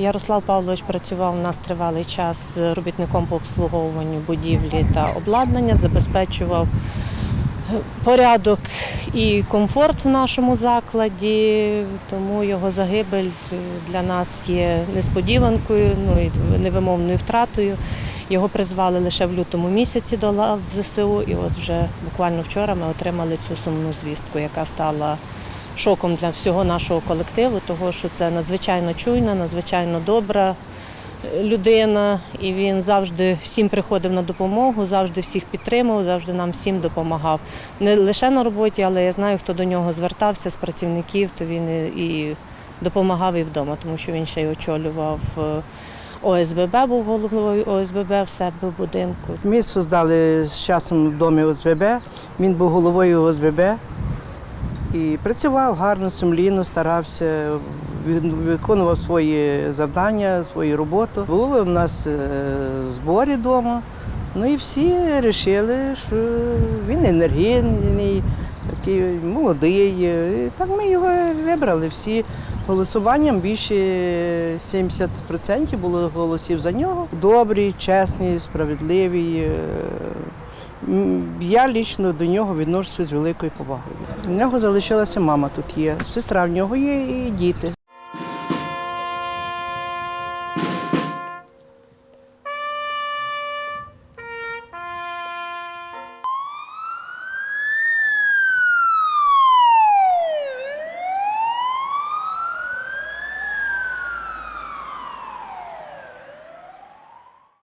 Ярослав Павлович працював у нас тривалий час робітником по обслуговуванню будівлі та обладнання, забезпечував порядок і комфорт в нашому закладі, тому його загибель для нас є несподіванкою, ну і невимовною втратою. Його призвали лише в лютому місяці до лав ЗСУ, і от вже буквально вчора ми отримали цю сумну звістку, яка стала шоком для всього нашого колективу, того що це надзвичайно чуйна, надзвичайно добра е, людина, і він завжди всім приходив на допомогу, завжди всіх підтримував, завжди нам всім допомагав. Не лише на роботі, але я знаю, хто до нього звертався з працівників, то він і і допомагав і вдома, тому що він ще й очолював. е, ОСББ був головою ОСББ в себе в будинку. Ми создали з часом в домі ОСББ. Він був головою ОСББ і працював гарно, сумлінно, старався, виконував свої завдання, свою роботу. Були в нас е, збори вдома. Ну і всі вирішили, що він енергійний, такий молодий. І так ми його вибрали. Всі голосуванням більше 70% було голосів за нього. Добрий, чесний, справедливий. Я лічно до нього відношуся з великою повагою. У нього залишилася мама тут є, сестра в нього є і діти.